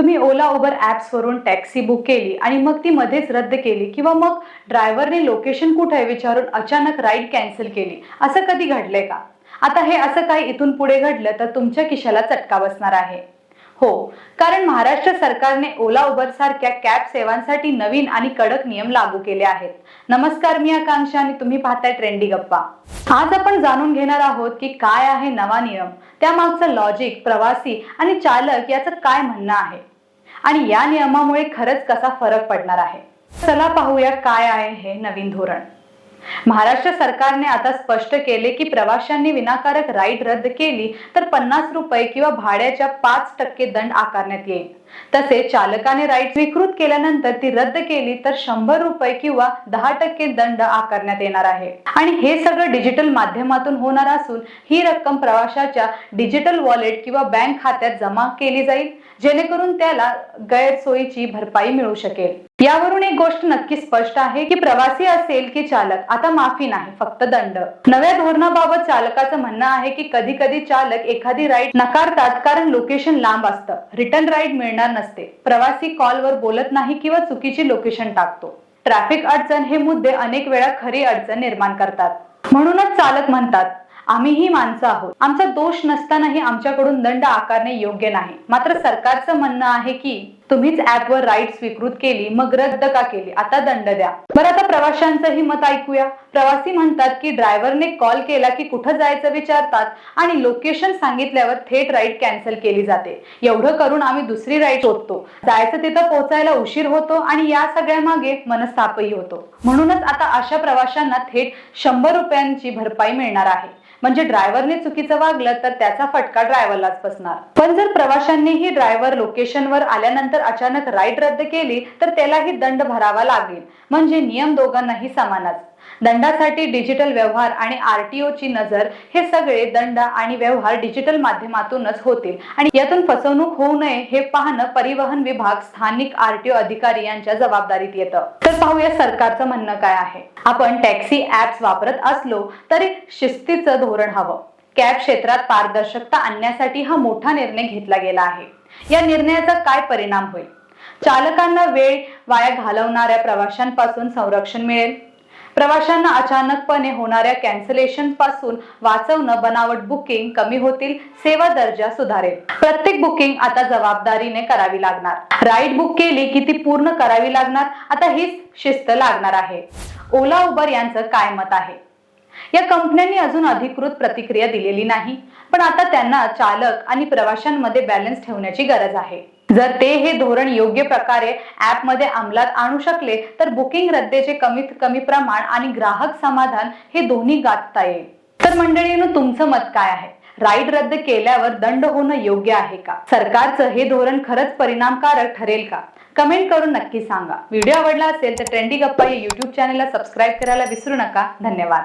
तुम्ही Ola Uber apps वरून taxi book केली आणि मग ती मध्येच रद्द केली किंवा मग ड्रायव्हरने लोकेशन कुठे आहे विचारून अचानक राईड कॅन्सल केली. असं कधी घडलंय का? आता हे असं काही इथून पुढे घडलं तर तुमच्या खिशाला चटका बसणार आहे. हो कारण महाराष्ट्र सरकारने ओला उबर सारख्या कॅब सेवांसाठी नवीन आणि कडक नियम लागू केले आहेत. नमस्कार मी आकांक्षा आणि तुम्ही पाहताय ट्रेंडी गप्पा. आज आपण जाणून घेणार आहोत की काय आहे नवा नियम त्यामागचं लॉजिक प्रवासी आणि चालक याचं काय म्हणणं आहे. आणि या नियमामुळे खरंच कसा फरक पडणार आहे? चला पाहूया काय आहे हे नवीन धोरण. महाराष्ट्र सरकारने आता स्पष्ट केले की प्रवाशांनी विनाकारक राईड रद्द केली तर पन्नास रुपये किंवा भाड्याच्या पाच टक्के दंड आकारण्यात येईल. तसेच चालकाने राईड स्वीकृत केल्यानंतर ती रद्द केली तर शंभर रुपये किंवा दहा टक्के दंड आकारण्यात येणार आहे. आणि हे सगळं डिजिटल माध्यमातून होणार असून ही रक्कम प्रवाशाच्या डिजिटल वॉलेट किंवा बँक खात्यात जमा केली जाईल जेणेकरून त्याला गैरसोयीची भरपाई मिळू शकेल. यावरून एक गोष्ट नक्की स्पष्ट आहे की प्रवासी असेल की चालक आता माफी नाही फक्त दंड. नव्या धोरणाबाबत चालकाचं म्हणणं आहे की कधी कधी चालक एखादी राईड नकारतात कारण लोकेशन लांब असतं. रिटर्न राईड मिळणार नसते. प्रवासी कॉलवर बोलत नाही किंवा चुकीची लोकेशन टाकतो. ट्रॅफिक अडचण हे मुद्दे अनेक वेळा खरी अडचण निर्माण करतात. म्हणूनच चालक म्हणतात आम्ही ही माणसं आहोत. आमचा दोष नसतानाही आमच्याकडून दंड आकारणे योग्य नाही. मात्र सरकारचं म्हणणं आहे की तुम्हीच ऍपवर राईड स्वीकृत केली मग रद्द का केली? आता दंड द्या. बरं आता प्रवाशांचंही मत ऐकूया. प्रवासी म्हणतात की ड्रायव्हरने कॉल केला की कुठं जायचं विचारतात आणि लोकेशन सांगितल्यावर थेट राईड कॅन्सल केली जाते. एवढं करून आम्ही दुसरी राईड शोधतो. जायचं तिथं पोहोचायला उशीर होतो आणि या सगळ्या मागे मनस्तापही होतो. म्हणूनच आता अशा प्रवाशांना थेट शंभर रुपयांची भरपाई मिळणार आहे. म्हणजे ड्रायव्हरने चुकीचं वागलं तर त्याचा फटका ड्रायव्हरलाच बसणार. पण जर प्रवाशांनीही ड्रायव्हर लोकेशनवर आल्यानंतर अचानक राईड रद्द केली तर त्यालाही दंड भरावा लागेल. म्हणजे नियम दोघांनाही समानच. दंडासाठी डिजिटल व्यवहार आणि आरटीओ ची नजर हे सगळे दंड आणि व्यवहार डिजिटल माध्यमातूनच होतील. आणि यातून फसवणूक होऊ नये हे पाहणं परिवहन विभाग स्थानिक आरटीओ अधिकारी यांच्या जबाबदारीत येतं. तर पाहूया सरकारचं म्हणणं काय आहे. आपण टॅक्सी ऍप्स वापरत असलो तरी शिस्तीचं धोरण हवं. कॅब क्षेत्रात पारदर्शकता आणण्यासाठी हा मोठा निर्णय घेतला गेला आहे. या निर्णयाचा काय परिणाम होईल? चालकांना वेळ वाया घालवणाऱ्या प्रवाशांपासून संरक्षण मिळेल? प्रवाशांना अचानकपणे होणाऱ्या कॅन्सलेशनपासून वाचवणं बनावट बुकिंग कमी होतील सेवा दर्जा सुधारेल. प्रत्येक बुकिंग आता जबाबदारीने करावी लागणार. राईड बुक केली की ती पूर्ण करावी लागणार. आता हीच शिस्त लागणार आहे. ओला उबर यांचं काय मत आहे? या कंपन्यांनी अजून अधिकृत प्रतिक्रिया दिलेली नाही. पण आता त्यांना चालक आणि प्रवाशांमध्ये बॅलन्स ठेवण्याची गरज आहे. जर ते हे धोरण योग्य प्रकारे ॲपमध्ये अंमलात आणू शकले तर बुकिंग रद्देचे कमीत कमी प्रमाण आणि ग्राहक समाधान हे दोन्ही गाठता येईल. तर मंडळीनं तुमचं मत काय आहे? राईड रद्द केल्यावर दंड होणं योग्य आहे का? सरकारचं हे धोरण खरंच परिणामकारक ठरेल का? कमेंट करून नक्की सांगा. व्हिडिओ आवडला असेल तर ट्रेंडी गप्पा या युट्यूब चॅनेलला सबस्क्राईब करायला विसरू नका. धन्यवाद.